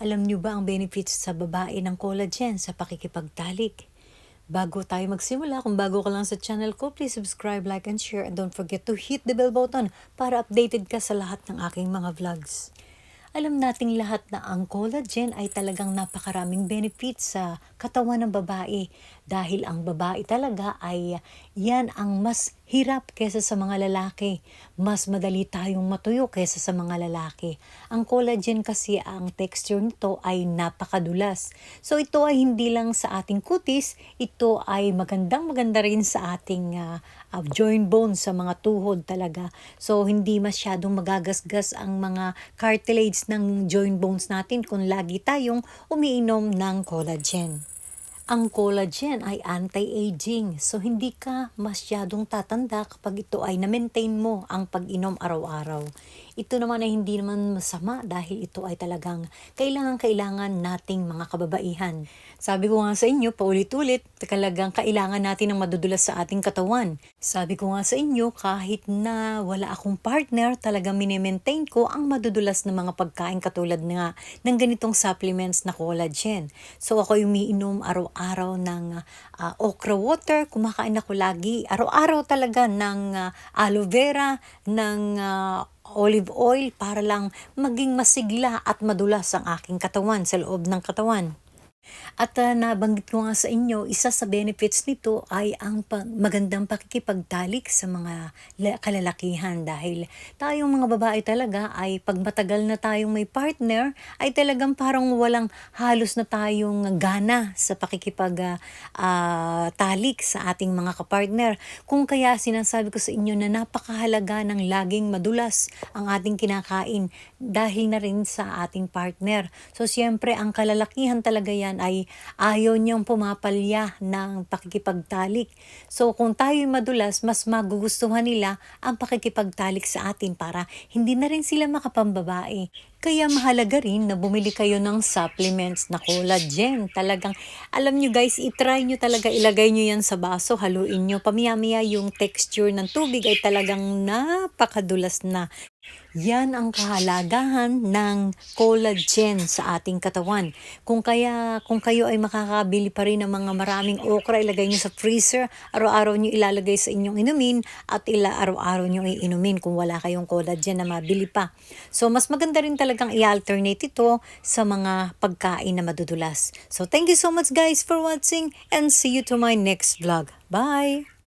Alam niyo ba ang benefits sa babae ng collagen sa pakikipagtalik? Bago tayo magsimula, kung bago ka lang sa channel ko, please subscribe, like, and share. And don't forget to hit the bell button para updated ka sa lahat ng aking mga vlogs. Alam nating lahat na ang collagen ay talagang napakaraming benefits sa katawan ng babae dahil ang babae talaga ay yan ang mas hirap kesa sa mga lalaki. Mas madali tayong matuyo kesa sa mga lalaki. Ang collagen kasi ang texture nito ay napakadulas. So ito ay hindi lang sa ating kutis, ito ay magandang maganda rin sa ating uh, uh, joint bones sa mga tuhod talaga. So hindi masyadong magagasgas ang mga cartilage ng joint bones natin kung lagi tayong umiinom ng collagen. Ang collagen ay anti-aging, so hindi ka masyadong tatanda kapag ito ay na-maintain mo ang pag-inom araw-araw. Ito naman ay hindi naman masama dahil ito ay talagang kailangan-kailangan nating mga kababaihan. Sabi ko nga sa inyo, paulit-ulit, talagang kailangan natin ng madudulas sa ating katawan. Sabi ko nga sa inyo, kahit na wala akong partner, talagang minimaintain ko ang madudulas na mga pagkain katulad nga ng ganitong supplements na collagen. So ako umiinom araw-araw ng uh, okra water, kumakain ako lagi, araw-araw talaga ng uh, aloe vera, ng uh, olive oil para lang maging masigla at madulas ang aking katawan sa loob ng katawan. At uh, nabanggit ko nga sa inyo, isa sa benefits nito ay ang pag- magandang pakikipagtalik sa mga kalalakihan dahil tayong mga babae talaga ay pag matagal na tayong may partner ay talagang parang walang halos na tayong gana sa pakikipag uh, talik sa ating mga kapartner. Kung kaya sinasabi ko sa inyo na napakahalaga ng laging madulas ang ating kinakain dahil na rin sa ating partner. So siyempre ang kalalakihan talaga yan ay ayaw niyang pumapalya ng pakikipagtalik. So kung tayo'y madulas, mas magugustuhan nila ang pakikipagtalik sa atin para hindi na rin sila makapambabae. Kaya mahalaga rin na bumili kayo ng supplements na collagen. Talagang, alam nyo guys, itry nyo talaga, ilagay nyo yan sa baso, haluin nyo. Pamiyamiya yung texture ng tubig ay talagang napakadulas na. Yan ang kahalagahan ng collagen sa ating katawan. Kung kaya kung kayo ay makakabili pa rin ng mga maraming okra, ilagay niyo sa freezer, araw-araw niyo ilalagay sa inyong inumin at ila araw-araw niyo iinumin kung wala kayong collagen na mabili pa. So mas maganda rin talagang i-alternate ito sa mga pagkain na madudulas. So thank you so much guys for watching and see you to my next vlog. Bye!